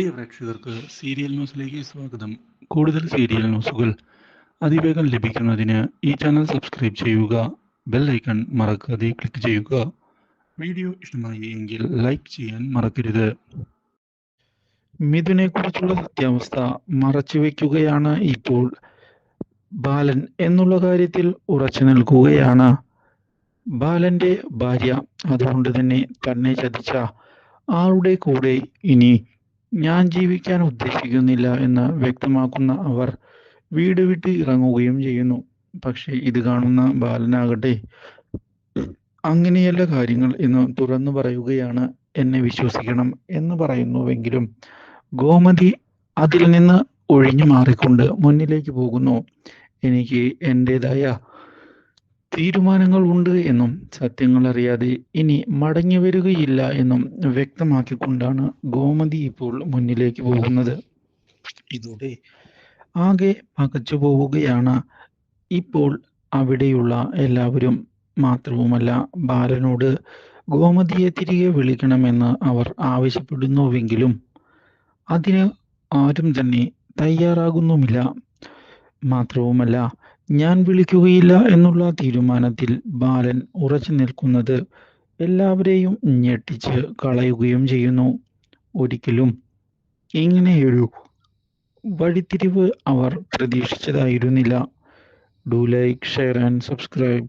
പ്രിയ പ്രേക്ഷകർക്ക് സീരിയൽ ന്യൂസിലേക്ക് സ്വാഗതം. കൂടുതൽ സീരിയൽ ന്യൂസുകൾ അതിവേഗം ലഭിക്കുന്നതിന് ഈ ചാനൽ സബ്സ്ക്രൈബ് ചെയ്യുക ബെൽ ഐക്കൺ മറക്കാതെ ക്ലിക്ക് ചെയ്യുക. വീഡിയോ ഇഷ്ടമായി എങ്കിൽ ലൈക്ക് ചെയ്യാൻ മറക്കരുത്. മിഥുനെ കുറിച്ചുള്ള സത്യാവസ്ഥ മറച്ചുവെക്കുകയാണ് ഇപ്പോൾ. ബാലൻ എന്നുള്ള കാര്യത്തിൽ ഉറച്ചു നിൽക്കുകയാണ്. ബാലന്റെ ഭാര്യ അതുകൊണ്ട് തന്നെ തന്നെ ചതിച്ച ആളുടെ കൂടെ ഇനി ഞാൻ ജീവിക്കാൻ ഉദ്ദേശിക്കുന്നില്ല എന്ന് വ്യക്തമാക്കുന്ന അവർ വീട് വിട്ട് ഇറങ്ങുകയും ചെയ്യുന്നു. പക്ഷേ ഇത് കാണുന്ന ബാലനാകട്ടെ അങ്ങനെയല്ല കാര്യങ്ങൾ എന്ന് തുറന്നു പറയുകയാണ്. എന്നെ വിശ്വസിക്കണം എന്ന് പറയുന്നുവെങ്കിലും ഗോമതി അതിൽ നിന്ന് ഒഴിഞ്ഞു മാറിക്കൊണ്ട് മുന്നിലേക്ക് പോകുന്നു. എനിക്ക് എന്റെതായ തീരുമാനങ്ങൾ ഉണ്ട് എന്നും സത്യങ്ങൾ അറിയാതെ ഇനി മടങ്ങി വരികയില്ല എന്നും വ്യക്തമാക്കിക്കൊണ്ടാണ് ഗോമതി ഇപ്പോൾ മുന്നിലേക്ക് പോകുന്നത്. ഇതോടെ ആകെ പകച്ചു പോവുകയാണ് ഇപ്പോൾ അവിടെയുള്ള എല്ലാവരും. മാത്രവുമല്ല ബാലനോട് ഗോമതിയെ തിരികെ വിളിക്കണമെന്ന് അവർ ആവശ്യപ്പെടുന്നുവെങ്കിലും അതിന് ആരും തന്നെ തയ്യാറാകുന്നുമില്ല. മാത്രവുമല്ല ഞാൻ വിളിക്കുകയില്ല എന്നുള്ള തീരുമാനത്തിൽ ബാലൻ ഉറച്ചു നിൽക്കുന്നത് എല്ലാവരെയും ഞെട്ടിച്ച് കളയുകയും ചെയ്യുന്നു. ഒരിക്കലും ഇങ്ങനെയൊരു വഴിത്തിരിവ് അവർ പ്രതീക്ഷിച്ചതായിരുന്നില്ല. Do like share and subscribe